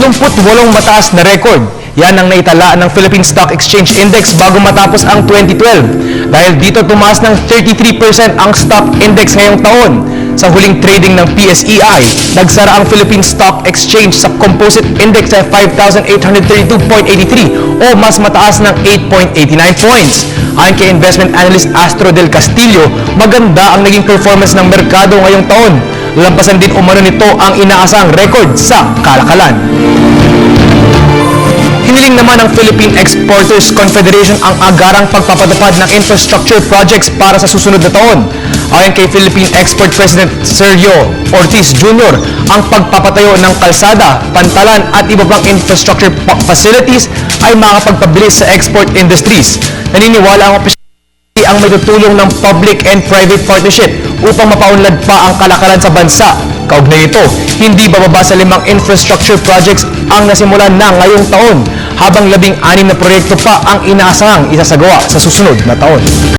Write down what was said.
38 mataas na record. Yan ang naitala ng Philippine Stock Exchange Index bago matapos ang 2012. Dahil dito tumaas ng 33% ang stock index ngayong taon. Sa huling trading ng PSEI, nagsara ang Philippine Stock Exchange sa Composite Index sa 5,832.83 o mas mataas ng 8.89 points. Ayon kay investment analyst Astro Del Castillo, maganda ang naging performance ng merkado ngayong taon. Lampasan din umano nito ang inaasang record sa kalakalan. Hiniling naman ng Philippine Exporters Confederation ang agarang pagpapatupad ng infrastructure projects para sa susunod na taon. Ayon kay Philippine Export President Sergio Ortiz Jr., ang pagpapatayo ng kalsada, pantalan at iba pang infrastructure facilities ay makakapagpabilis sa export industries. Naniniwala ang ang may tutulong ng public and private partnership upang mapaunlad pa ang kalakalan sa bansa. Kaugnay nito, hindi bababa sa limang infrastructure projects ang nasimulan na ngayong taon, habang labing anim na proyekto pa ang inaasahang isasagawa sa susunod na taon.